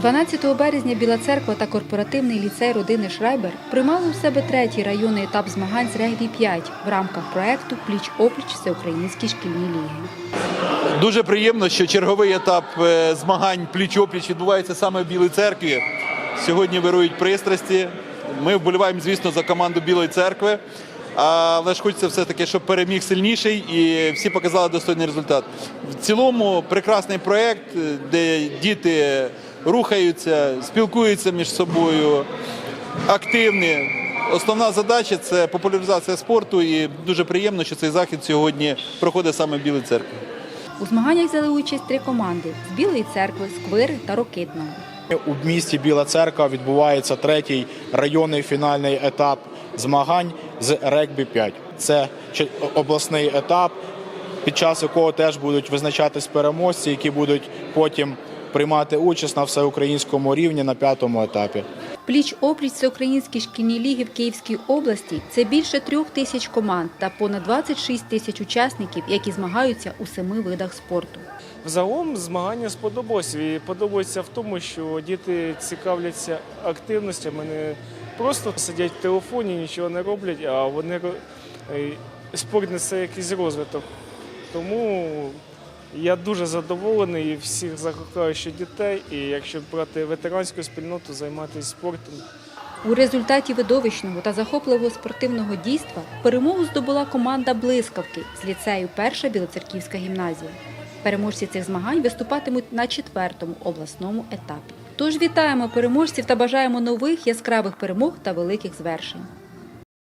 12 березня Біла Церква та корпоративний ліцей родини Шрайбер приймали у себе третій районний етап змагань з регбі 5 в рамках проекту Пліч-опліч Всеукраїнські шкільні ліги. Дуже приємно, що черговий етап е, змагань пліч-опліч відбувається саме в Білій церкві. Сьогодні вирують пристрасті. Ми вболіваємо, звісно, за команду Білої церкви. Але ж хочеться все-таки, щоб переміг сильніший і всі показали достойний результат. В цілому прекрасний проєкт, е, де діти рухаються, спілкуються між собою, активні. Основна задача це популяризація спорту, і дуже приємно, що цей захід сьогодні проходить саме в Білій церкві. У змаганнях взяли участь три команди з Білої церкви, Сквири та Рокитного. У місті Біла Церква відбувається третій районний фінальний етап змагань з регбі 5. Це обласний етап, під час якого теж будуть визначатись переможці, які будуть потім приймати участь на всеукраїнському рівні на п'ятому етапі. Пліч-опліч Всеукраїнські шкільні ліги в Київській області це більше трьох тисяч команд та понад 26 тисяч учасників, які змагаються у семи видах спорту. Взагалом змагання сподобалось. І подобається в тому, що діти цікавляться активностями, не просто сидять в телефоні, нічого не роблять, а вони е, спорт несе якийсь розвиток. Тому я дуже задоволений і всіх закликаю, що дітей, і якщо брати ветеранську спільноту, займатися спортом. У результаті видовищного та захопливого спортивного дійства перемогу здобула команда Блискавки з ліцею Перша Білоцерківська гімназія. Переможці цих змагань виступатимуть на четвертому обласному етапі. Тож вітаємо переможців та бажаємо нових яскравих перемог та великих звершень.